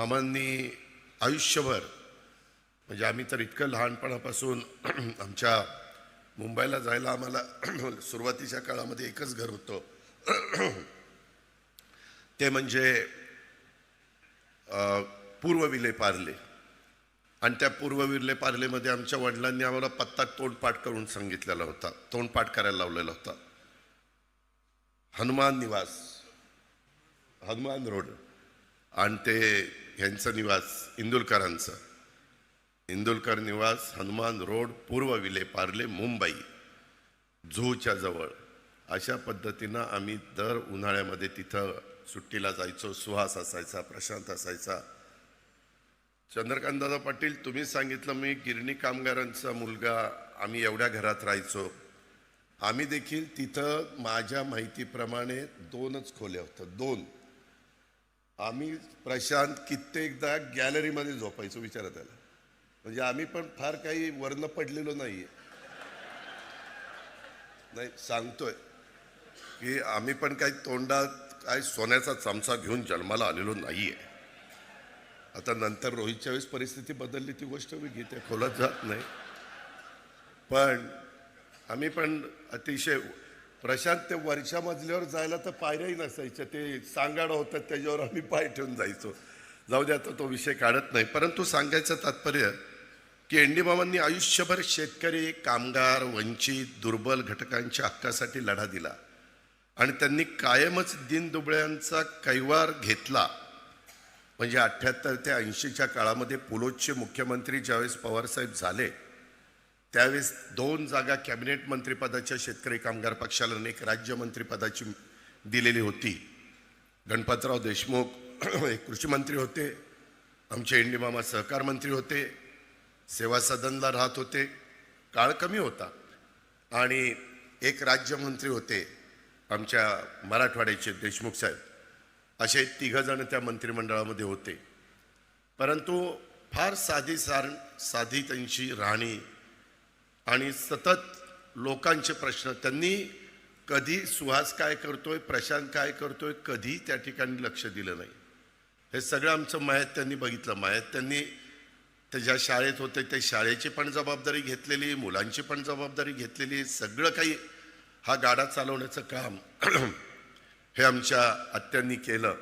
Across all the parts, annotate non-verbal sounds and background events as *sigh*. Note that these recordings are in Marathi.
मामांनी आयुष्यभर म्हणजे आम्ही तर इतकं लहानपणापासून *clears throat* आमच्या मुंबईला जायला आम्हाला *clears throat* सुरुवातीच्या काळामध्ये एकच घर होतं. *clears throat* ते म्हणजे पूर्व विले पार्ले. आणि त्या पूर्व विले पार्लेमध्ये आमच्या वडिलांनी आम्हाला पत्ता तोंडपाठ करून सांगितलेला होता तोंडपाठ करायला लावलेला होता. हनुमान निवास हनुमान रोड. आणि ते ह्यांचं निवास इंदुलकरांचं. इंदुलकर निवास हनुमान रोड पूर्व विले पार्ले मुंबई. झूच्या जवळ. अशा पद्धतीनं आम्ही दर उन्हाळ्यामध्ये तिथं सुट्टीला जायचो सुहास असायचा प्रशांत असायचा. चंद्रकांतदादा पाटील तुम्ही सांगितलं मी गिरणी कामगारांचा मुलगा आम्ही एवढ्या घरात राहायचो. आम्ही देखील तिथं माझ्या माहितीप्रमाणे दोनच खोल्या होत्या दोन. आम्ही प्रशांत कित्येकदा गॅलरीमध्ये झोपायचो विचारा त्याला म्हणजे आम्ही पण फार काही वर्ण पडलेलो नाहीये. नाही सांगतोय की आम्ही पण काही तोंडात काय सोन्याचा चमचा घेऊन जन्माला आलेलो नाहीये. आता नंतर रोहितच्या वेळेस परिस्थिती बदलली ती गोष्ट मी घेते खोलत जात नाही. पण आम्ही पण अतिशय प्रशांत ते वरच्या मजल्यावर जायला तर पायऱ्याही नसायच्या. ते सांगाडं होतं त्याच्यावर आम्ही पाय ठेवून जायचो. जाऊ द्या आता तो विषय काढत नाही. परंतु सांगायचं तात्पर्य की एंडीबाबांनी आयुष्यभर शेतकरी कामगार वंचित दुर्बल घटकांच्या हक्कासाठी लढा दिला. आणि त्यांनी कायमच दिनदुबळ्यांचा कैवार घेतला. म्हणजे अठ्ठ्याहत्तर ते ऐंशीच्या काळामध्ये पुलोदचे मुख्यमंत्री ज्यावेळेस पवारसाहेब झाले त्यावेळेस दोन जागा कॅबिनेट मंत्रिपदाच्या शेतकरी कामगार पक्षाला आणि एक राज्यमंत्रीपदाची दिलेली होती. गणपतराव देशमुख *clears throat* एक कृषी मंत्री होते. आमचे इंडिमामा सहकार मंत्री होते. सेवा सदनला राहत होते. काळ कमी होता. आणि एक राज्यमंत्री होते आमच्या मराठवाड्याचे देशमुख साहेब. असे तिघंजणं त्या मंत्रिमंडळामध्ये होते. परंतु फार साधी सार साधी त्यांची राहणी आणि सतत लोकांचे प्रश्न त्यांनी कधी सुहास काय करतोय प्रशांत काय करतोय कधी त्या ठिकाणी लक्ष दिलं नाही. हे सगळं आमचं मायात त्यांनी बघितलं. मायात त्यांनी ते ज्या शाळेत होते ते शाळेची पण जबाबदारी घेतलेली मुलांची पण जबाबदारी घेतलेली सगळं काही हा गाडा चालवण्याचं काम *clears throat* हे आमच्या आत्यांनी केलं.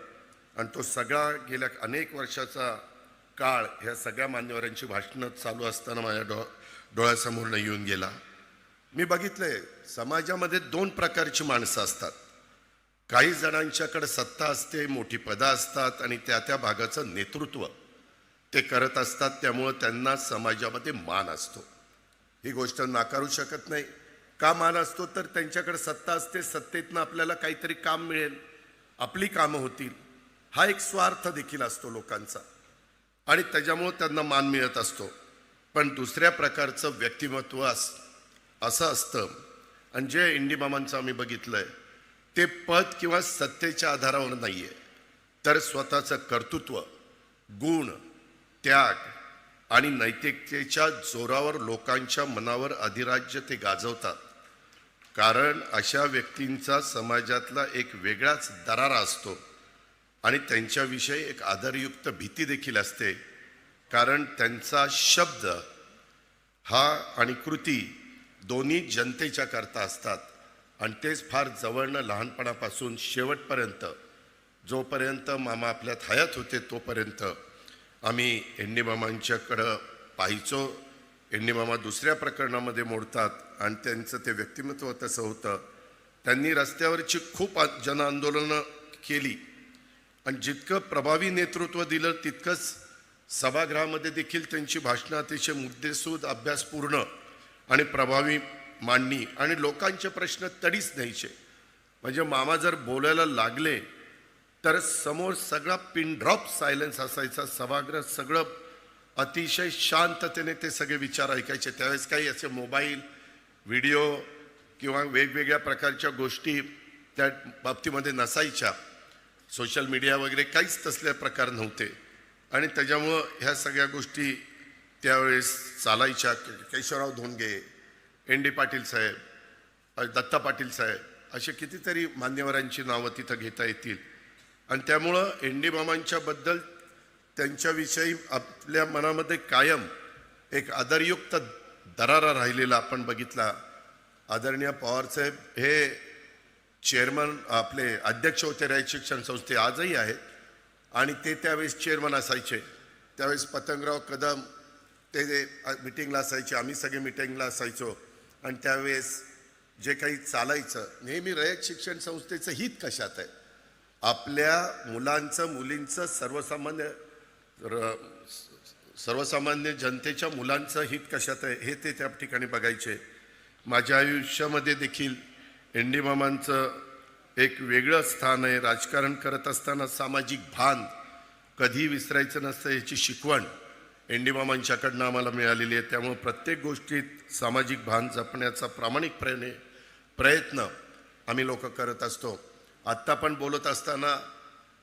आणि तो सगळा गेल्या अनेक वर्षाचा काळ ह्या सगळ्या मान्यवरांची भाषणं चालू असताना माझ्या डो डोळ्यासमोरनं येऊन गेला. मी बघितलंय समाजामध्ये दोन प्रकारची माणसं असतात. काही जणांच्याकडे सत्ता असते मोठी पदं असतात आणि त्या त्या भागाचं नेतृत्व ते करत असतात त्यामुळं त्यांना समाजामध्ये मान असतो. ही गोष्ट नाकारू शकत नाही. का मान असतो? तर त्यांच्याकडे सत्ता असते सत्तेतनं आपल्याला काहीतरी काम मिळेल आपली कामं होतील. हा एक स्वार्थ देखील असतो लोकांचा. आणि त्याच्यामुळं त्यांना मान मिळत असतो. पण दुसऱ्या प्रकारचं व्यक्तिमत्व अस असं असतं. आणि जे इंडी मामांचं आम्ही आहे ते पद किंवा सत्तेच्या आधारावर नाही आहे तर स्वतःचं कर्तृत्व गुण त्याग आणि नैतिकतेच्या जोरावर लोकांच्या मनावर अधिराज्य ते गाजवतात. कारण अशा व्यक्तींचा समाजातला एक वेगळाच दरारा असतो आणि त्यांच्याविषयी एक आदरयुक्त भीती देखील असते. कारण त्यांचा शब्द हा आणि कृती दोन्ही जनतेच्या करता असतात. आणि तेच फार जवळनं लहानपणापासून शेवटपर्यंत जोपर्यंत मामा आपल्यात हयात होते तोपर्यंत आम्ही एंडी मामांच्याकडं पाहायचो. एंडी मामा दुसऱ्या प्रकरणामध्ये मोडतात आणि त्यांचं ते व्यक्तिमत्व तसं होतं. त्यांनी रस्त्यावरची खूप जन जनआंदोलनं केली. आणि जितकं प्रभावी नेतृत्व दिलं तितकंच सभागृहामध्ये देखील त्यांची भाषणं अतिशय मुद्देसूद अभ्यासपूर्ण आणि प्रभावी मांडणी आणि लोकांचे प्रश्न तडीच न्यायचे. म्हणजे मामा जर बोलायला लागले तर समोर सगळा पिन ड्रॉप सायलेन्स असायचा. सभागृह सगळं अतिशय शांततेने ते सगळे विचार ऐकायचे. त्यावेळेस काही असे मोबाईल व्हिडिओ किंवा वेगवेगळ्या प्रकारच्या गोष्टी त्या बाबतीमध्ये नसायच्या. सोशल मीडिया वगैरे काहीच तसले प्रकार नव्हते. आणि त्याच्यामुळं ह्या सगळ्या गोष्टी त्यावेळेस चालायच्या. केशवराव धोंडगे एन डी पाटील साहेब दत्ता पाटील साहेब असे कितीतरी मान्यवरांची नावं तिथं घेता येतील. आणि त्यामुळं एन डी मामांच्याबद्दल त्यांच्याविषयी आपल्या मनामध्ये कायम एक आदरयुक्त दरारा राहिलेला आपण बघितला. आदरणीय पवारसाहेब हे चेअरमन आपले अध्यक्ष होते रयत शिक्षण संस्थे आजही आहेत. आणि ते त्यावेळेस चेअरमन असायचे. त्यावेळेस पतंगराव कदम ते मिटिंगला असायचे. आम्ही सगळे मिटिंगला असायचो. आणि त्यावेळेस जे काही चालायचं नेहमी रयत शिक्षण संस्थेचं हित कशात आहे? आपल्या मुलांचं मुलींचं सर्वसामान्य र- सर्वसामान्य जनतेच्या मुलांचं हित कशात आहे हे ते त्या ठिकाणी बघायचे. माझ्या आयुष्यामध्ये देखील एंडी मामांचं एक वेगळं स्थान आहे. राजकारण करत असताना सामाजिक भान कधी विसरायचं नसतं याची शिकवण एंडी मामांच्याकडनं आम्हाला मिळालेली आहे. त्यामुळं प्रत्येक गोष्टीत सामाजिक भान जपण्याचा प्रामाणिकपणे प्रयत्न आम्ही लोक करत असतो. आत्ता पण बोलत असताना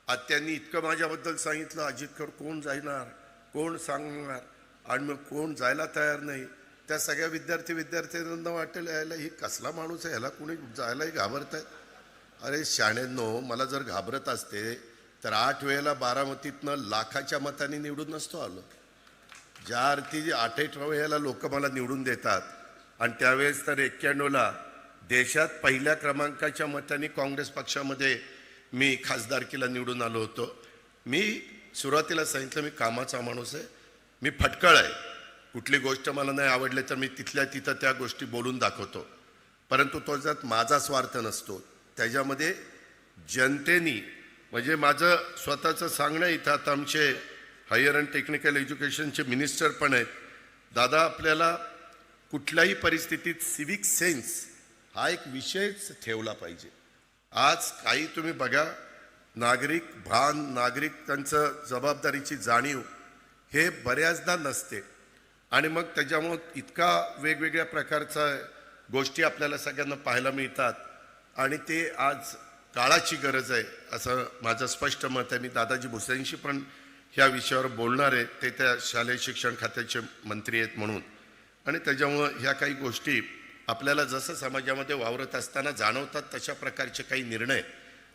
आत्यांनी इतकं माझ्याबद्दल सांगितलं अजितकर कोण जाणार कोण सांगणार? आणि मग कोण जायला तयार नाही? त्या सगळ्या विद्यार्थी विद्यार्थ्यांना वाटेल यायला ही कसला माणूस आहे? ह्याला कोणी जायलाही घाबरत आहे अरे शाण्यांनो मला जर घाबरत असते तर आठ वेळेला बारामतीतनं लाखाच्या मताने निवडून नसतो आलो. ज्या अर्थी आठ वेळेला लोक मला निवडून देतात आणि त्यावेळेस तर एक्क्याण्णवला देशात पहिल्या क्रमांकाच्या मताने काँग्रेस पक्षामध्ये मी खासदारकीला निवडून आलो होतो. मी सुरुवातीला सांगितलं मी कामाचा माणूस आहे मी फटकळ आहे. कुठली गोष्ट मला नाही आवडली तर मी तिथल्या तिथं त्या गोष्टी बोलून दाखवतो. परंतु तो ज्यात माझा स्वार्थ नसतो त्याच्यामध्ये जनतेनी म्हणजे माझं स्वतःचं सांगणं इथं आता आमचे हायर अँड टेक्निकल एज्युकेशनचे मिनिस्टर पण आहेत. दादा आपल्याला कुठल्याही परिस्थितीत सिविक सेन्स हा एक विषयच ठेवला पाहिजे. आज काही तुम्ही बघा नागरिक भान नागरिक त्यांचं जबाबदारीची जाणीव हे बऱ्याचदा नसते. आणि मग त्याच्यामुळं इतका वेगवेगळ्या प्रकारचा गोष्टी आपल्याला सगळ्यांना पाहायला मिळतात. आणि ते आज काळाची गरज आहे असं माझं स्पष्ट मत आहे. मी दादाजी भुसेंशी पण ह्या विषयावर बोलणार आहे. ते त्या शालेय शिक्षण खात्याचे मंत्री आहेत म्हणून. आणि त्याच्यामुळं ह्या काही गोष्टी आपल्याला जसं समाजामध्ये वावरत असताना जाणवतात तशा प्रकारचे काही निर्णय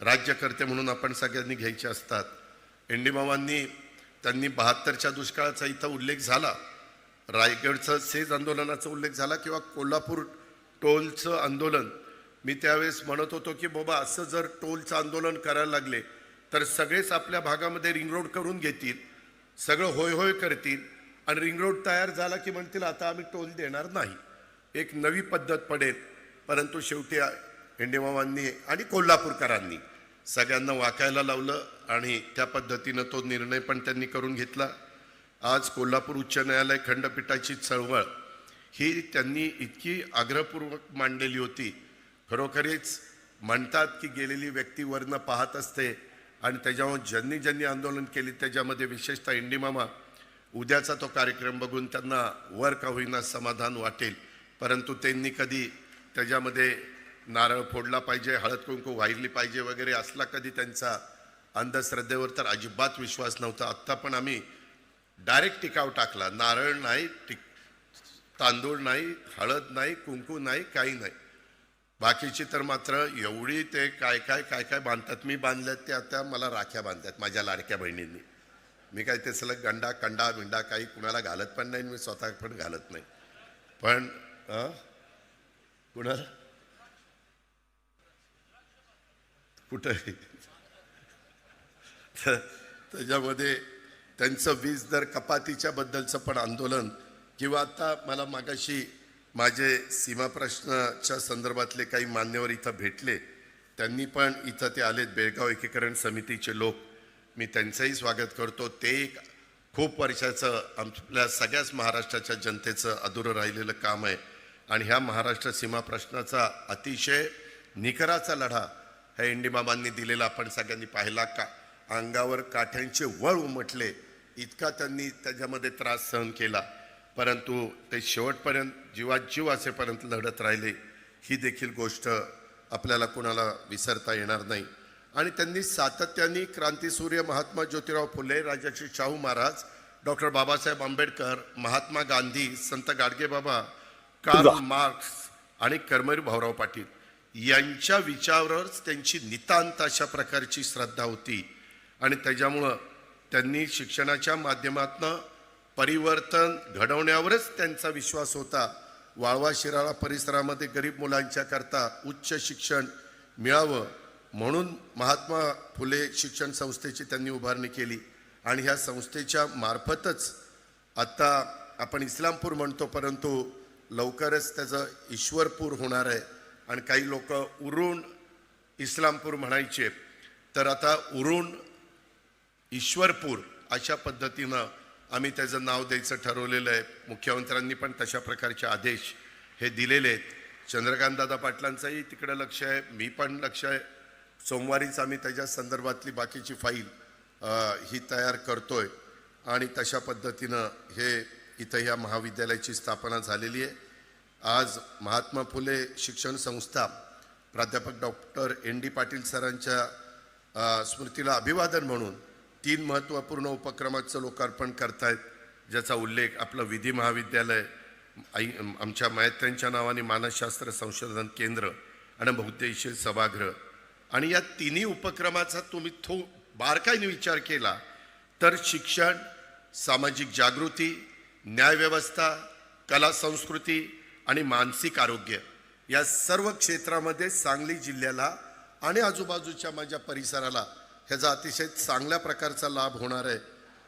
राज्यकर्ते म्हणून आपण सगळ्यांनी घ्यायचे असतात. एंडीमामांनी त्यांनी बहात्तरच्या दुष्काळाचा इथं उल्लेख झाला. रायगडचं सेज आंदोलनाचा उल्लेख झाला किंवा कोल्हापूर टोलचं आंदोलन मी त्यावेळेस म्हणत होतो की बाबा असं जर टोलचं आंदोलन करायला लागले तर सगळेच आपल्या भागामध्ये रिंग रोड करून घेतील सगळं होय होय करतील आणि रिंग रोड तयार झाला की म्हणतील आता आम्ही टोल देणार नाही. एक नवी पद्धत पडेल. परंतु शेवटी हिंडेमावांनी आणि कोल्हापूरकरांनी सगळ्यांना वाकायला लावलं आणि त्या पद्धतीनं तो निर्णय पण त्यांनी करून घेतला. आज कोल्हापूर उच्च न्यायालय खंडपीठाची चळवळ ही त्यांनी इतकी आग्रहपूर्वक मांडलेली होती खरोखरीच म्हणतात की गेलेली व्यक्ती वरनं पाहत असते आणि त्याच्यावर ज्यांनी ज्यांनी आंदोलन केली त्याच्यामध्ये विशेषतः इंडिमामा उद्याचा तो कार्यक्रम बघून त्यांना वर का होईना समाधान वाटेल. परंतु त्यांनी कधी त्याच्यामध्ये नारळ फोडला पाहिजे हळद कुंकू वाहिली पाहिजे वगैरे असला कधी त्यांचा अंधश्रद्धेवर तर अजिबात विश्वास नव्हता. आत्ता पण आम्ही डायरेक्ट टिकाव टाकला. नारळ नाही टिक तांदूळ नाही हळद नाही कुंकू नाही काही नाही. बाकीची तर मात्र एवढी ते काय काय काय काय बांधतात. मी बांधल्यात ते आता मला राख्या बांधतात माझ्या लाडक्या बहिणींनी. मी काय ते सलग गंडा कंडा बिंडा काही कुणाला घालत पण नाही मी स्वतः पण घालत नाही. पण कुणाला? कुठं? त्याच्यामध्ये त्यांचं वीज दर कपातीच्या बद्दलचं पण आंदोलन किंवा आता मला मागाशी माझे सीमाप्रश्नाच्या संदर्भातले काही मान्यवर इथं भेटले. त्यांनी पण इथं ते आलेत बेळगाव एकीकरण समितीचे लोक. मी त्यांचंही स्वागत करतो. ते एक खूप वर्षाचं आपल्या सगळ्याच महाराष्ट्राच्या जनतेचं अधुरं राहिलेलं काम आहे. आणि ह्या महाराष्ट्र सीमा प्रश्नाचा अतिशय निकराचा लढा ह्या इंडिबाबांनी दिलेला आपण सगळ्यांनी पाहिला का? अंगावर काठ्यांचे वळ उमटले. इतका त्यांनी त्याच्यामध्ये त्रास सहन केला. परंतु ते शेवटपर्यंत जीवात जीव असेपर्यंत लढत राहिले ही देखील गोष्ट आपल्याला कोणाला विसरता येणार नाही. आणि त्यांनी सातत्याने क्रांतीसूर्य Mahatma Jyotirao Phule Rajarshi Shahu Maharaj doctor Babasaheb Ambedkar Mahatma Gandhi Sant Gadgebaba Karl Marx आणि कर्मवीर भाऊराव पाटील यांच्या विचारावरच त्यांची नितांत अशा प्रकारची श्रद्धा होती. आणि त्याच्यामुळं त्यांनी शिक्षणाच्या माध्यमातनं परिवर्तन घडवण्यावरच त्यांचा विश्वास होता. वाळवा शिराळा परिसरामध्ये गरीब मुलांच्या करता उच्च शिक्षण मिळावं म्हणून महात्मा फुले शिक्षण संस्थेची त्यांनी उभारणी केली. आणि ह्या संस्थेच्या मार्फतच आत्ता आपण इस्लामपूर म्हणतो परंतु लवकरच त्याचं ईश्वरपूर होणार आहे. आणि काही लोक उरून इस्लामपूर म्हणायचे तर आता उरून ईश्वरपूर अशा पद्धतीनं आम्ही त्याचं नाव द्यायचं ठरवलेलं आहे. मुख्यमंत्र्यांनी पण तशा प्रकारचे आदेश हे दिलेले आहेत. चंद्रकांत दादा पाटलांचंही तिकडं लक्ष आहे. मी पण लक्ष आहे. सोमवारीच आम्ही त्याच्या संदर्भातली बाकीची फाईल ही तयार करतोय. आणि तशा पद्धतीनं हे इथं ह्या महाविद्यालयाची स्थापना झालेली आहे. आज महात्मा फुले शिक्षण संस्था प्राध्यापक डॉक्टर एन डी पाटील सरांच्या स्मृतीला अभिवादन म्हणून तीन महत्त्वपूर्ण उपक्रमाचं लोकार्पण करतायत ज्याचा उल्लेख आपलं विधी महाविद्यालय आई आमच्या मायत्र्यांच्या नावाने मानसशास्त्र संशोधन केंद्र आणि बहुद्देशीय सभागृह. आणि या तिन्ही उपक्रमाचा तुम्ही थो बारकाईने विचार केला तर शिक्षण सामाजिक जागृती न्यायव्यवस्था कला संस्कृती आणि मानसिक आरोग्य या सर्व क्षेत्रामध्ये सांगली जिल्ह्याला आणि आजूबाजूच्या माझ्या परिसराला ह्याचा अतिशय चांगल्या प्रकारचा लाभ होणार आहे.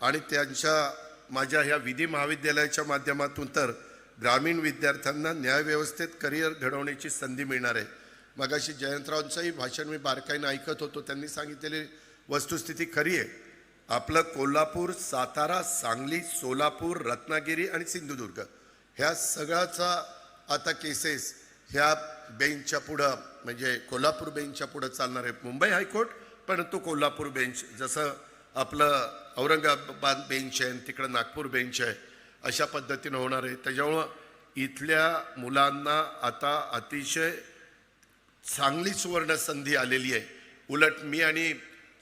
आणि त्यांच्या माझ्या ह्या विधी महाविद्यालयाच्या माध्यमातून तर ग्रामीण विद्यार्थ्यांना न्यायव्यवस्थेत करिअर घडवण्याची संधी मिळणार आहे. मगाशी जयंतरावांचंही भाषण मी बारकाईनं ऐकत होतो. त्यांनी सांगितलेली वस्तुस्थिती खरी आहे. आपलं कोल्हापूर सातारा सांगली सोलापूर रत्नागिरी आणि सिंधुदुर्ग ह्या सगळ्याचा आता केसेस ह्या बेंचच्या पुढं म्हणजे कोल्हापूर बेंचच्या पुढं चालणार आहे. मुंबई हायकोर्ट परंतु कोल्हापूर बेंच जसं आपलं औरंगाबाद बेंच आहे तिकडं नागपूर बेंच आहे अशा पद्धतीनं होणार आहे. त्याच्यामुळं इथल्या मुलांना आता अतिशय चांगली सुवर्ण संधी आलेली आहे. उलट मी आणि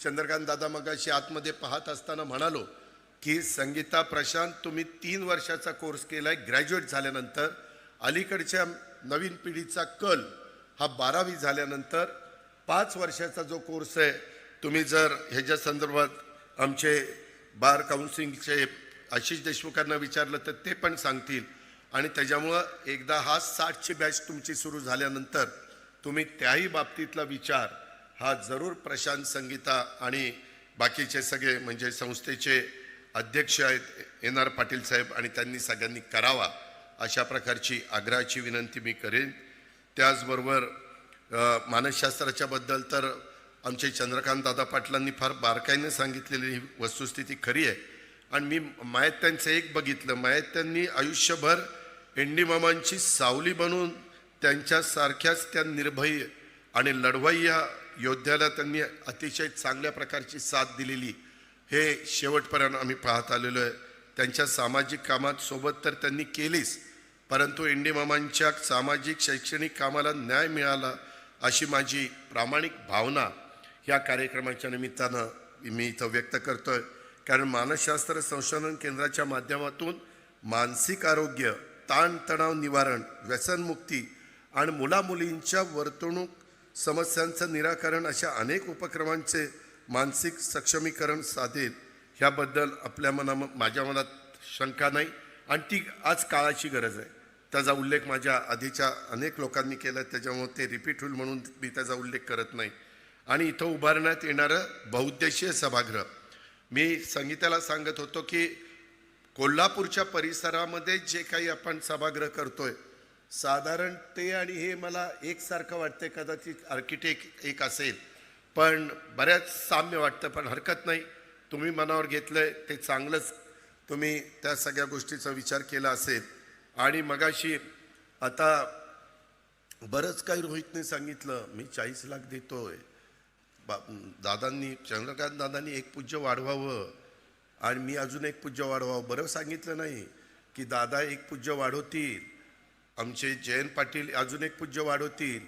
चंद्रकांत दादा मगाशी आतमध्ये पाहत असताना म्हणालो की संगीता प्रशांत तुम्ही तीन वर्षाचा कोर्स केला आहे ग्रॅज्युएट झाल्यानंतर अलीकडच्या नवीन पिढीचा कल हा बारावी झाल्यानंतर पाच वर्षाचा जो कोर्स आहे तुम्ही जर ह्याच्या संदर्भात आमचे बार काउन्सिलिंगचे आशिष देशमुखांना विचारलं तर ते पण सांगतील. आणि त्याच्यामुळं एकदा हा साठची बॅच तुमची सुरू झाल्यानंतर तुम्ही त्याही बाबतीतला विचार हा जरूर प्रशांत संगीता आणि बाकीचे सगळे म्हणजे संस्थेचे अध्यक्ष आहेत एन आर पाटील साहेब आणि त्यांनी सगळ्यांनी करावा अशा प्रकारची आग्रहाची विनंती मी करेन. त्याचबरोबर मानसशास्त्राच्याबद्दल तर आमचे चंद्रकांत दादा पाटलांनी फार बारकाईने सांगितलेली ही वस्तुस्थिती खरी आहे. आणि मी मायत्यांचं एक बघितलं मायत्यांनी आयुष्यभर एंडी मामांची सावली बनून त्यांच्यासारख्याच त्या निर्भय आणि लढवाई या योद्ध्याला त्यांनी अतिशय चांगल्या प्रकारची साथ दिलेली हे शेवटपर्यंत आम्ही पाहत आलेलो आहे. त्यांच्या सामाजिक कामात सोबत तर त्यांनी केलीच परंतु एंडी मामांच्या सामाजिक शैक्षणिक कामाला न्याय मिळाला अशी माझी प्रामाणिक भावना या कार्यक्रमाच्या निमित्तानं मी इथं व्यक्त करतो आहे कारण मानसशास्त्र संशोधन केंद्राच्या माध्यमातून मानसिक आरोग्य ताणतणाव निवारण व्यसनमुक्ती आणि मुलामुलींच्या वर्तणूक समस्यांचं निराकरण अशा अनेक उपक्रमांचे मानसिक सक्षमीकरण साधेल ह्याबद्दल आपल्या मना माझ्या मनात शंका नाही. आणि ती आज काळाची गरज आहे. त्याचा उल्लेख माझ्या आधीच्या अनेक लोकांनी केला त्याच्यामुळे ते रिपीट होईल म्हणून मी त्याचा उल्लेख करत नाही. आणि इथं उभारण्यात येणारं बहुउद्देशीय सभागृह. मी संगीताला सांगत होतो की कोल्हापूरच्या परिसरामध्ये जे काही आपण सभागृह करतोय साधारण ते आणि हे मला एकसारखं वाटतंय कदाचित आर्किटेक्ट एक असेल. पण बऱ्याच साम्य वाटतं पण हरकत नाही. तुम्ही मनावर घेतलंय ते चांगलंच. तुम्ही त्या सगळ्या गोष्टीचा विचार केला असेल आणि मगाशी आता बरंच काही रोहितने सांगितलं मी चाळीस लाख देतोय. बा दादांनी चंद्रकांत दादांनी एक पूज्य वाढवावं आणि मी अजून एक पूज्य वाढवावं. बरं सांगितलं नाही की दादा एक पूज्य वाढवतील आमचे जयंत पाटील अजून एक पूज्य वाढवतील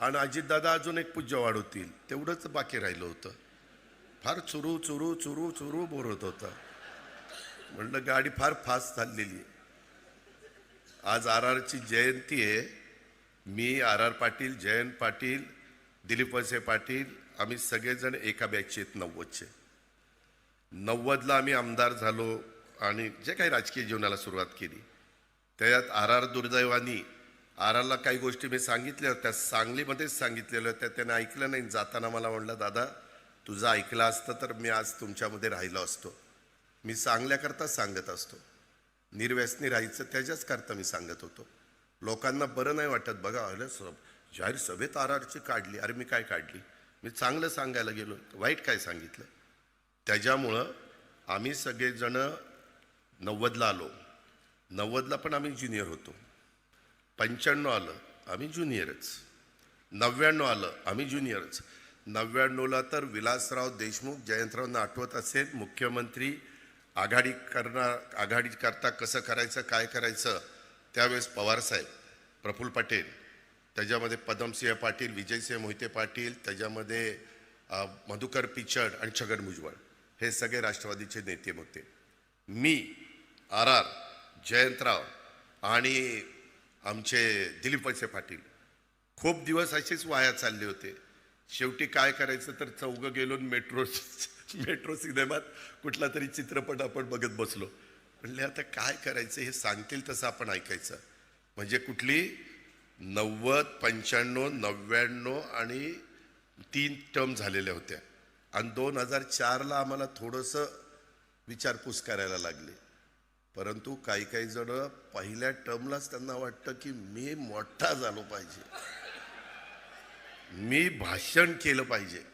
आणि अजितदादा अजून एक पूज्य वाढवतील. तेवढंच बाकी राहिलं होतं. फार चुरू चुरू चुरू चुरू बोलत होतं. म्हटलं गाडी फार फास्ट चाललेली आहे. आज आर आरची जयंती आहे. मी आर आर पाटील जयंत पाटील दिलीप वळसे पाटील आम्ही सगळेजण एका बॅचचे आहेत नव्वदचे. नव्वदला आम्ही आमदार झालो आणि जे काही राजकीय जीवनाला सुरुवात केली. त्याच्यात आर आर दुर्दैवानी आर आरला काही गोष्टी मी सांगितल्या होत्या सांगलीमध्येच सांगितलेल्या होत्या त्याने ऐकलं नाही. जाताना मला म्हणलं दादा तुझं ऐकलं असतं तर मी आज तुमच्यामध्ये राहिलो असतो. मी सांगल्याकरता सांगत असतो. निर्व्यसनी राहायचं त्याच्याच करता मी सांगत होतो. लोकांना बरं नाही वाटत बघा अरे सब जाहीर सभेत आर आरची काढली. अरे मी काय काढली? मी चांगलं सांगायला गेलो. वाईट काय सांगितलं? त्याच्यामुळं आम्ही सगळेजणं नव्वदला आलो. नव्वदला पण आम्ही ज्युनियर होतो. पंच्याण्णव आलं आम्ही ज्युनियरच. नव्याण्णव आलं आम्ही ज्युनियरच. नव्याण्णवला तर विलासराव देशमुख जयंतरावांना आठवत असेल मुख्यमंत्री आघाडी करणार आघाडी करता कसं करायचं काय करायचं त्यावेळेस पवारसाहेब प्रफुल्ल पटेल त्याच्यामध्ये पदमसिंह पाटील विजयसिंह मोहिते पाटील त्याच्यामध्ये मधुकर पिचड आणि छगन भुजबळ. हे सगळे राष्ट्रवादीचे नेते होते. मी आर आर जयंतराव आणि आमचे दिलीप वळसे पाटील खूप दिवस असेच वाया चालले होते. शेवटी काय करायचं तर चौघं गेलो मेट्रो मेट्रो सिनेमात कुठला तरी चित्रपट आपण बघत बसलो. म्हणले आता काय करायचं? हे सांगतील तसं आपण ऐकायचं. म्हणजे कुठली? नव्वद पंच्याण्णव नव्याण्णव आणि तीन टर्म झालेल्या होत्या. आणि दोन हजार चारला आम्हाला थोडंसं विचारपूस करायला लागली. परंतु काही काही जण पहिल्या टर्मलाच त्यांना वाटतं की मी मोठा झालो पाहिजे. मी भाषण केलं पाहिजे.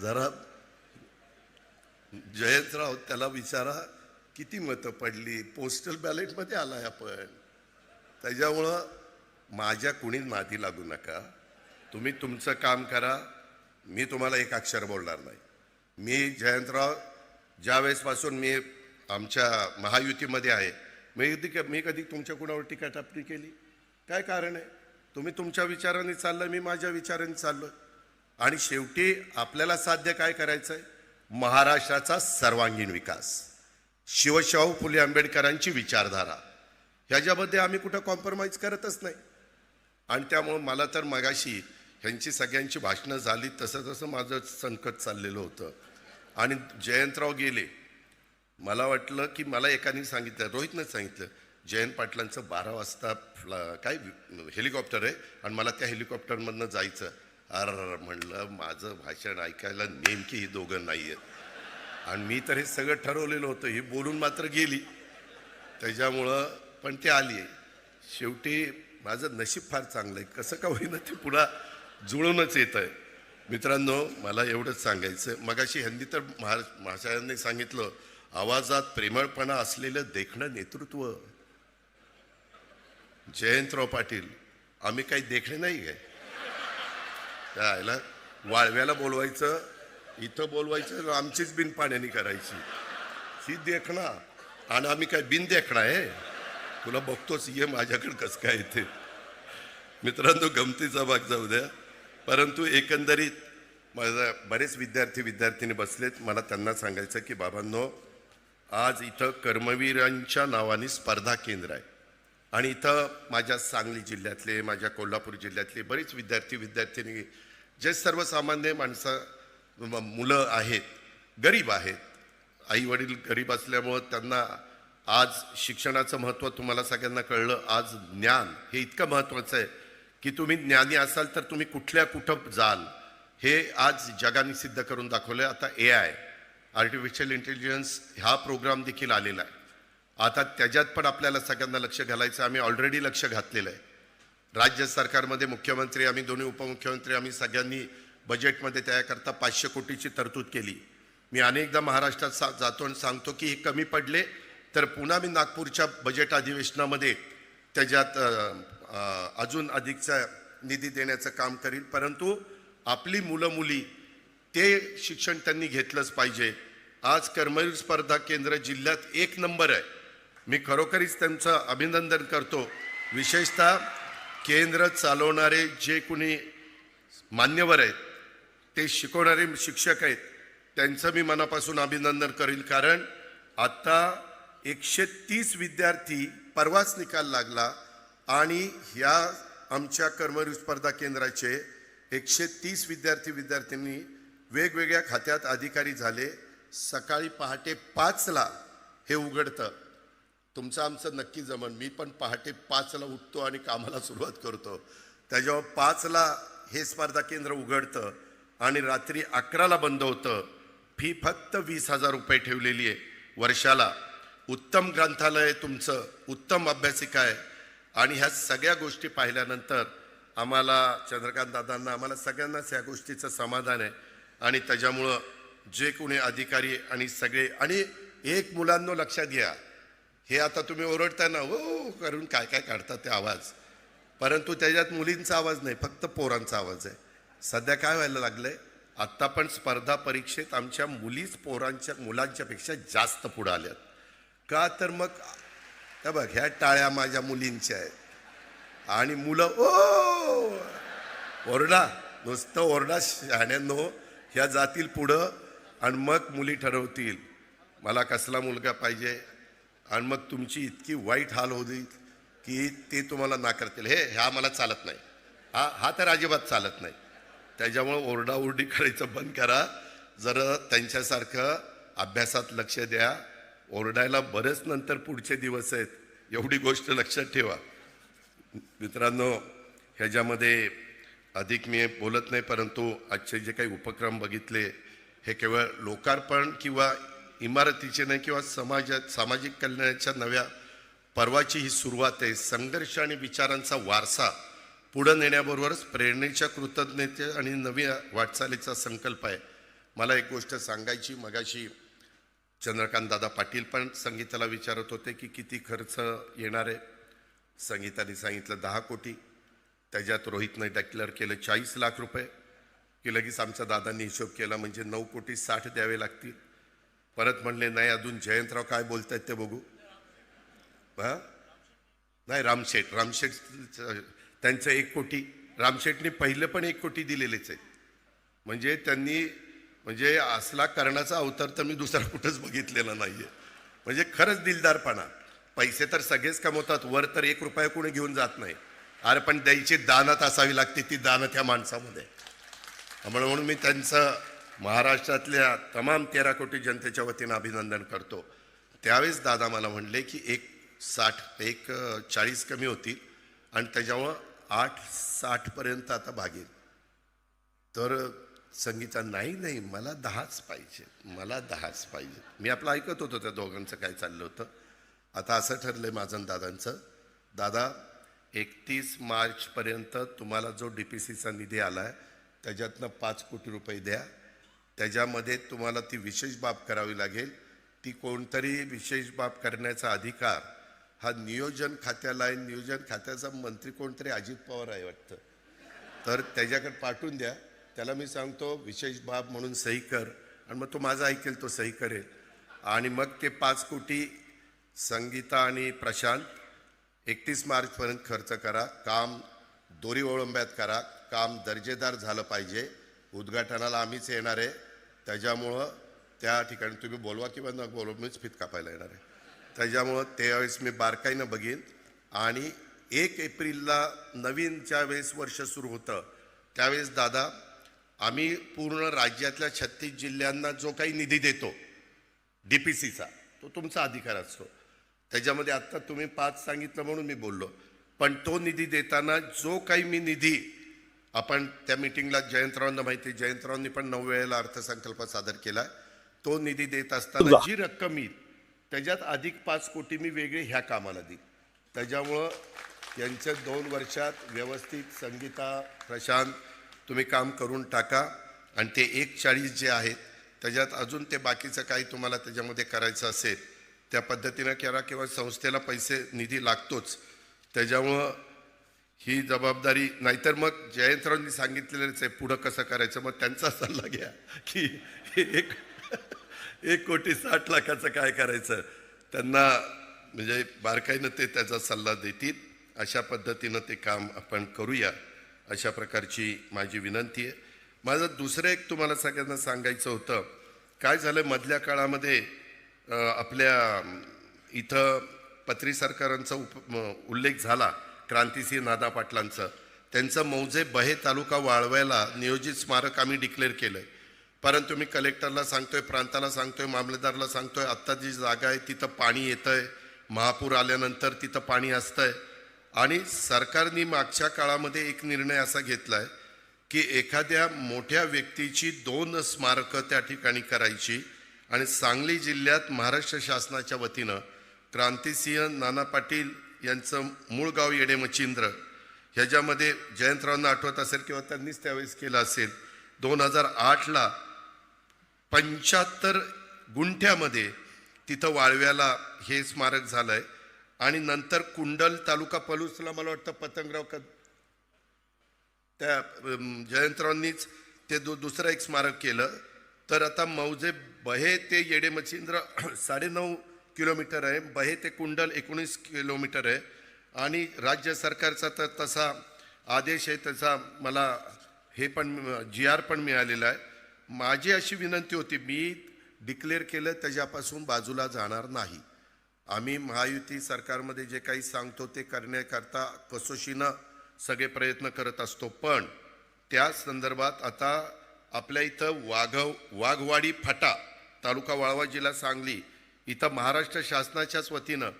जरा जयंतराव त्याला विचारा किती मतं पडली? पोस्टल बॅलेटमध्ये आलाय आपण. त्याच्यामुळं माझ्या कुणीच माती लागू नका. तुम्ही तुमचं काम करा. मी तुम्हाला एक अक्षर बोलणार नाही. मी जयंतराव ज्या वेळेसपासून मी आमच्या महायुतीमध्ये आहे मी कधी मी कधी तुमच्या कुणावर टीका टापणी केली? काय कारण आहे? तुम्ही तुमच्या विचाराने चाललं मी माझ्या विचाराने चाललो आणि शेवटी आपल्याला साध्य काय करायचं आहे महाराष्ट्राचा सर्वांगीण विकास. शिवशाहू फुले आंबेडकरांची विचारधारा. ह्याच्यामध्ये आम्ही कुठं कॉम्प्रोमाइज करतच नाही. आणि त्यामुळं मला तर मगाशी ह्यांची सगळ्यांची भाषणं झाली तसं तसं माझं संकट चाललेलं होतं. आणि जयंतराव गेले. मला वाटलं की मला एकाने सांगितलं रोहितनं सांगितलं जयंत पाटलांचं बारा वाजता काय हेलिकॉप्टर आहे? आणि मला त्या हेलिकॉप्टरमधनं जायचं. अर म्हणलं माझं भाषण ऐकायला नेमकी ही दोघं नाही आहेत आणि मी तर हे सगळं ठरवलेलं होतं ही बोलून मात्र गेली. त्याच्यामुळं पण ते आली शेवटी माझं नशीब फार चांगलं आहे. कसं का होईना ते पुन्हा जुळूनच येत आहे. मित्रांनो मला एवढंच सांगायचं मगाशी ह्यांनी तर महा महाशयांनी सांगितलं आवाजात प्रेमळपणा असलेलं देखणं नेतृत्व. जयंतराव पाटील आम्ही काही देखणे नाही आहे त्याला वाळव्याला बोलवायचं इथं बोलवायचं आमचीच बिन पाण्याने करायची. ही देखणा. आणि आम्ही काय बिन देखणा आहे तुला बघतोच ये माझ्याकडे कसं काय येते. मित्रांनो गमतीचा भाग जाऊ द्या. परंतु एकंदरीत माझा बरेच विद्यार्थी विद्यार्थिनी बसलेत. मला त्यांना सांगायचं की बाबांनो आज इथं कर्मवीरांच्या नावाने स्पर्धा केंद्र आहे. आणि इथं माझ्या सांगली जिल्ह्यातले माझ्या कोल्हापूर जिल्ह्यातले बरेच विद्यार्थी विद्यार्थिनी जे सर्वसामान्य माणसं मुलं आहेत गरीब आहेत. आई वडील गरीब असल्यामुळं त्यांना आज शिक्षणाचं महत्त्व तुम्हाला सगळ्यांना कळलं आज ज्ञान हे इतकं महत्त्वाचं आहे की तुम्ही ज्ञानी असाल तर तुम्ही कुठल्या कुठं जाल हे आज जगाने सिद्ध करून दाखवलं आता ए आय आर्टिफिशियल इंटेलिजन्स हा प्रोग्राम देखील आलेला आहे. आता त्याच्यात पण आपल्याला सगळ्यांना लक्ष घालायचं आम्ही ऑलरेडी लक्ष घातलेलं आहे. राज्य सरकारमध्ये मुख्यमंत्री आम्ही दोन्ही उपमुख्यमंत्री आम्ही सगळ्यांनी बजेटमध्ये त्याकरता पाचशे कोटीची तरतूद केली. मी अनेकदा महाराष्ट्रात सा जातो आणि सांगतो की हे कमी पडले तर पुन्हा मी नागपूरच्या बजेट अधिवेशनामध्ये त्याच्यात अजून अधिकचा निधी देण्याचं काम करील परंतु आपली मुलं मुली ते शिक्षण त्यांनी घेतलंच पाहिजे. आज कर्मवीर स्पर्धा केंद्र जिल्ह्यात एक नंबर आहे. मी खरोखरीच त्यांचं अभिनंदन करतो. विशेषतः केंद्र चालवणारे जे कुणी मान्यवर आहेत ते शिकवणारे शिक्षक आहेत त्यांचं मी मनापासून अभिनंदन करील कारण आत्ता एकशे तीस विद्यार्थी परवाच निकाल लागला आणि ह्या आमच्या कर्मवीर स्पर्धा केंद्राचे एकशे तीस विद्यार्थी विद्यार्थ्यांनी वेगवेगळ्या खात्यात अधिकारी झाले. सकाळी पहाटे पाचला हे उघडतं. तुमचं आमचं नक्की जमन. मी पण पहाटे पाचला उठतो आणि कामाला सुरुवात करतो. त्याच्यावर पाचला हे स्पर्धा केंद्र उघडतं आणि रात्री अकराला बंद होतं. फी फक्त वीस हजार रुपये ठेवलेली आहे वर्षाला. उत्तम ग्रंथालय तुमचं. उत्तम अभ्यासिका आहे. आणि ह्या सगळ्या गोष्टी पाहिल्यानंतर आम्हाला चंद्रकांत दादांना आम्हाला सगळ्यांनाच ह्या गोष्टीचं समाधान आहे. आणि त्याच्यामुळं जे कोणी अधिकारी आणि सगळे आणि एक मुलांनो लक्षात घ्या हे आता तुम्ही ओरडताय ना हो करून काय काय काढतात ते आवाज. परंतु त्याच्यात मुलींचा आवाज नाही फक्त पोरांचा आवाज आहे. सध्या काय व्हायला लागलंय? आत्ता पण स्पर्धा परीक्षेत आमच्या मुलीच पोरांच्या मुलांच्यापेक्षा जास्त पुढं आल्यात. का तर मग त्या बघ ह्या टाळ्या माझ्या मुलींच्या आहेत. आणि मुलं ओ! ओरडा नुसतं ओरडा शहाण्यांनो ह्या जातील पुढं आणि मग मुली ठरवतील. मला कसला मुलगा पाहिजे? आणि मग तुमची इतकी वाईट हाल होती की ते तुम्हाला नाकारतील. हे ह्या मला चालत नाही. हा हा तर अजिबात चालत नाही. त्याच्यामुळं ओरडाओरडी करायचं बंद करा. जरा त्यांच्यासारखं अभ्यासात लक्ष द्या. ओरडायला बरेच नंतर पुढचे दिवस आहेत. एवढी गोष्ट लक्षात ठेवा. मित्रांनो ह्याच्यामध्ये अधिक मी बोलत नाही परंतु आजचे जे काही उपक्रम बघितले हे केवळ लोकार्पण किंवा इमारतीचे नाही किंवा समाजात सामाजिक कल्याणाच्या नव्या पर्वाची ही सुरुवात आहे. संघर्ष आणि विचारांचा वारसा पुढं नेण्याबरोबरच प्रेरणेच्या कृतज्ञते आणि नव्या वाटचालीचा संकल्प आहे. मला एक गोष्ट सांगायची मगाशी चंद्रकांत दादा पाटील पण संगीताला विचारत होते की किती खर्च येणार आहे. संगीताने सांगितलं दहा कोटी. त्याच्यात रोहितने डिक्लेअर केलं चाळीस लाख रुपये. की लगेच आमच्या दादांनी हिशोब केला म्हणजे नऊ कोटी साठ द्यावे लागतील. परत म्हणले नाही अजून जयंतराव काय बोलत आहेत ते बघू. हा? नाही रामशेठ रामशेठ त्यांचं एक कोटी रामशेठने पहिले पण एक कोटी दिलेलेच आहेत. म्हणजे त्यांनी म्हणजे असला करण्याचा अवतार तर मी दुसरा कुठंच बघितलेला नाहीये. म्हणजे खरंच दिलदारपणा. पैसे तर सगळेच कमवतात वर तर एक रुपया कोणी घेऊन जात नाही. अरे पण द्यायची दानत असावी लागते ती दानत ह्या माणसामध्ये. त्यामुळे म्हणून मी त्यांचं महाराष्ट्रातल्या तमाम तेरा कोटी जनतेच्या वतीनं अभिनंदन करतो. त्यावेळेस दादा मला म्हणले की एक साठ एक चाळीस कमी होतील आणि त्याच्यामुळं आठ साठपर्यंत आता भागेल. तर संगीता नाही नाही मला दहाच पाहिजे मला दहाच पाहिजे. मी आपलं ऐकत होतो त्या दोघांचं काय चाललं होतं. आता असं ठरलंय माझं दादांचं. दादा एकतीस मार्चपर्यंत तुम्हाला जो डी पी सीचा निधी आला आहे त्याच्यातनं पाच कोटी रुपये द्या. त्याच्यामध्ये तुम्हाला ती विशेष बाब करावी लागेल. ती कोणतरी विशेष बाब करण्याचा अधिकार हा नियोजन खात्याला आहे. नियोजन खात्याचा मंत्री कोणतरी अजित पवार आहे वाटतं. तर त्याच्याकडे पाठवून द्या. त्याला मी सांगतो विशेष बाब म्हणून सही कर. आणि मग तो माझा ऐकेल तो सही करेल. आणि मग ते पाच कोटी संगीता आणि प्रशांत एकतीस मार्चपर्यंत खर्च करा. काम दोरी ओळंब्यात करा. काम दर्जेदार झालं पाहिजे. उद्घाटनाला आम्हीच येणार आहे. त्याच्यामुळं त्या ठिकाणी तुम्ही बोलवा किंवा न बोलवा मीच फित कापायला येणार आहे. त्याच्यामुळं त्यावेळेस मी बारकाईनं बघीन. आणि एक एप्रिलला नवीन ज्यावेळेस वर्ष सुरू होतं त्यावेळेस दादा आम्ही पूर्ण राज्यातल्या छत्तीस जिल्ह्यांना जो काही निधी देतो डी पी सीचा तो तुमचा अधिकार असतो. त्याच्यामध्ये आत्ता तुम्ही पाच सांगितलं म्हणून मी बोललो. पण तो निधी देताना जो काही मी निधी आपण त्या मिटिंगला जयंतरावांना माहिती जयंतरावांनी पण नऊ वेळेला अर्थसंकल्प सादर केला. तो निधी देत असताना जी रक्कम येईल त्याच्यात अधिक पाच कोटी मी वेगळे ह्या कामाला देईन. त्याच्यामुळं यांच्या दोन वर्षात व्यवस्थित संगीता प्रशांत तुम्ही काम करून टाका. आणि ते एक चाळीस जे आहेत त्याच्यात अजून ते बाकीचं काही तुम्हाला त्याच्यामध्ये करायचं असेल त्या पद्धतीनं करा किंवा संस्थेला पैसे निधी लागतोच. त्याच्यामुळं ही जबाबदारी नाहीतर मग जयंतरावांनी सांगितलेलंच आहे पुढं कसं करायचं? मग त्यांचा सल्ला घ्या की एक एक कोटी साठ लाखाचं काय करायचं? त्यांना म्हणजे बारकाईनं ते त्याचा सल्ला देतील. अशा पद्धतीनं ते काम आपण करूया. अशा प्रकारची माझी विनंती आहे. माझं दुसरं एक तुम्हाला सगळ्यांना सांगायचं होतं. काय झालं मधल्या काळामध्ये आपल्या इथं पत्री सरकारांचा उप उल्लेख झाला. क्रांतिसिंह नादा पाटलांचं. त्यांचं मौजे बहे तालुका वाळवायला नियोजित स्मारक आम्ही डिक्लेअर आहे परंतु मी कलेक्टरला सांगतोय प्रांताला सांगतोय मामलेदारला सांगतोय आत्ता जी जागा आहे तिथं पाणी येतंय. महापूर आल्यानंतर तिथं पाणी असतंय. आणि सरकारने मागच्या काळामध्ये एक निर्णय असा घेतलाय की एखाद्या मोठ्या व्यक्तीची दोन स्मारकं त्या ठिकाणी करायची. आणि सांगली जिल्ह्यात महाराष्ट्र शासनाच्या वतीनं क्रांतिसिंह नाना पाटील यांचं मूळ गाव येडे मच्छिंद्र ह्याच्यामध्ये जयंतरावांना आठवत असेल किंवा त्यांनीच त्यावेळेस केलं असेल दोन हजार आठला पंच्याहत्तर गुंठ्यामध्ये तिथं वाळव्याला हे स्मारक झालंय. आणि नंतर कुंडल तालुका पलूसला मला वाटतं पतंगराव क त्या जयंतरावांनीच ते दु दुसरं एक स्मारक केलं. तर आता मौजे बहे ते येडे मच्छिंद्र *clears throat* साडेनऊ किलोमीटर आहे. बहे ते कुंडल एकोणीस किलोमीटर आहे. आणि राज्य सरकारचा तर तसा आदेश आहे तसा मला हे पण जी आर पण मिळालेला आहे. माझी अशी विनंती होती मी डिक्लेअर केलं त्याच्यापासून बाजूला जाणार नाही. आम्ही महायुती सरकारमध्ये जे काही सांगतो ते करण्याकरता कसोशीनं सगळे प्रयत्न करत असतो. पण त्या संदर्भात आता आपल्या इथं वाघव वाघवाडी फाटा तालुका वाळवा जिल्हा सांगली इथं महाराष्ट्र शासनाच्याच वतीनं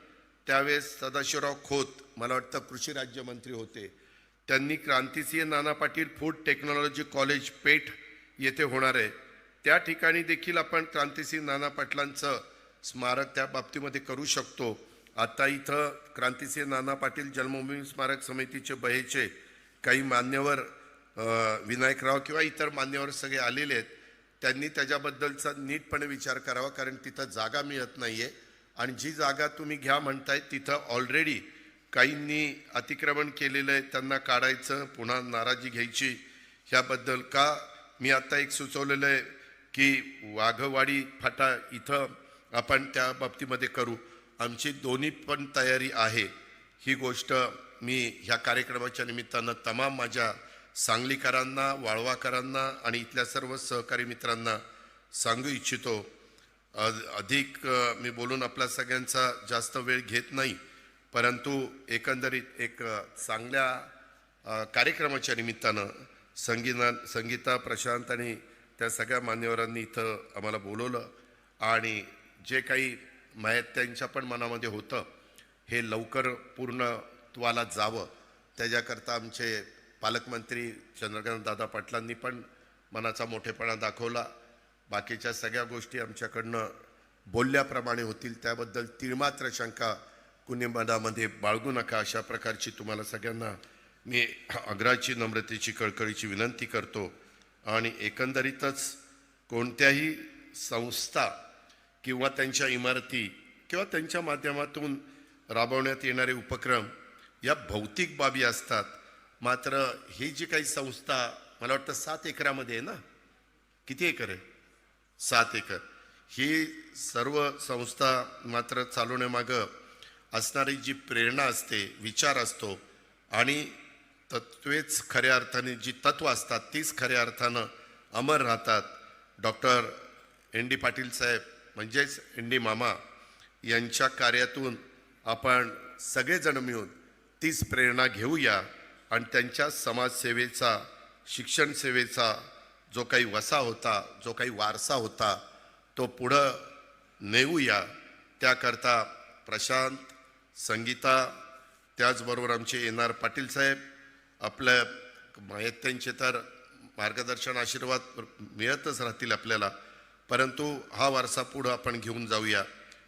त्यावेळेस सदाशिवराव खोत मला वाटतं कृषी राज्यमंत्री होते. त्यांनी Krantisinh Nana Patil food technology college Peth येथे होणार आहे. त्या ठिकाणी देखील आपण क्रांतिसिंह नाना पाटलांचं स्मारक त्या बाबतीमध्ये करू शकतो. आता इथं क्रांतिसिंह नाना पाटील जन्मभूमी स्मारक समितीचे बहेचे काही मान्यवर विनायकराव किंवा इतर मान्यवर सगळे आलेले आहेत. त्यांनी त्याच्याबद्दलचा नीटपणे विचार करावा कारण तिथं जागा मिळत नाही आहे आणि जी जागा तुम्ही घ्या म्हणताय तिथं ऑलरेडी काहींनी अतिक्रमण केलेलं आहे त्यांना काढायचं पुन्हा नाराजी घ्यायची ह्याबद्दल का? मी आत्ता एक सुचवलेलं आहे की वाघवाडी फाटा इथं आपण त्या बाबतीमध्ये करू. आमची दोन्ही पण तयारी आहे. ही गोष्ट मी ह्या कार्यक्रमाच्या निमित्तानं तमाम माझ्या सांगलीकरांना वाळवाकरांना आणि इथल्या सर्व सहकारी मित्रांना सांगू इच्छितो. अ- अधिक मी बोलून आपला सगळ्यांचा जास्त वेळ घेत नाही परंतु एकंदरीत एक चांगल्या कार्यक्रमाच्या निमित्तानं संगीना संगीता प्रशांत आणि त्या सगळ्या मान्यवरांनी इथं आम्हाला बोलवलं आणि जे काही माहीत त्यांच्या पण मनामध्ये होतं हे लवकर पूर्णत्वाला जावं. त्याच्याकरता आमचे पालकमंत्री चंद्रकांत दादा पाटलांनी पण मनाचा मोठेपणा दाखवला. बाकीच्या सगळ्या गोष्टी आमच्याकडनं बोलल्याप्रमाणे होतील त्याबद्दल तिळमात्र शंका कुणी मनामध्ये बाळगू नका अशा प्रकारची तुम्हाला सगळ्यांना मी आग्राची नम्रतेची कळकळीची विनंती करतो. आणि एकंदरीतच कोणत्याही संस्था किंवा त्यांच्या इमारती किंवा त्यांच्या माध्यमातून राबवण्यात येणारे उपक्रम या भौतिक बाबी असतात. मात्र ही जी काही संस्था मला वाटतं सात एकरामध्ये आहे ना? किती एकर आहे? सात एकर. ही सर्व संस्था मात्र चालवण्यामागं असणारी जी प्रेरणा असते विचार असतो आणि तत्वेच खऱ्या अर्थाने जी तत्व असतात तीच खऱ्या अर्थानं अमर राहतात. डॉक्टर एन डी पाटील साहेब म्हणजेच एन डी मामा यांच्या कार्यातून आपण सगळेजण मिळून तीच प्रेरणा घेऊया. आणि त्यांच्या समाजसेवेचा शिक्षण सेवेचा जो काही वसा होता जो काही वारसा होता तो पुढं नेऊया. त्याकरता प्रशांत संगीता त्याचबरोबर आमचे एन आर पाटील साहेब आपल्या मायत्यांचे तर मार्गदर्शन आशीर्वाद मिळतच राहतील आपल्याला. परंतु हा वारसा पुढं आपण घेऊन जाऊया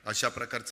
अशा प्रकारचा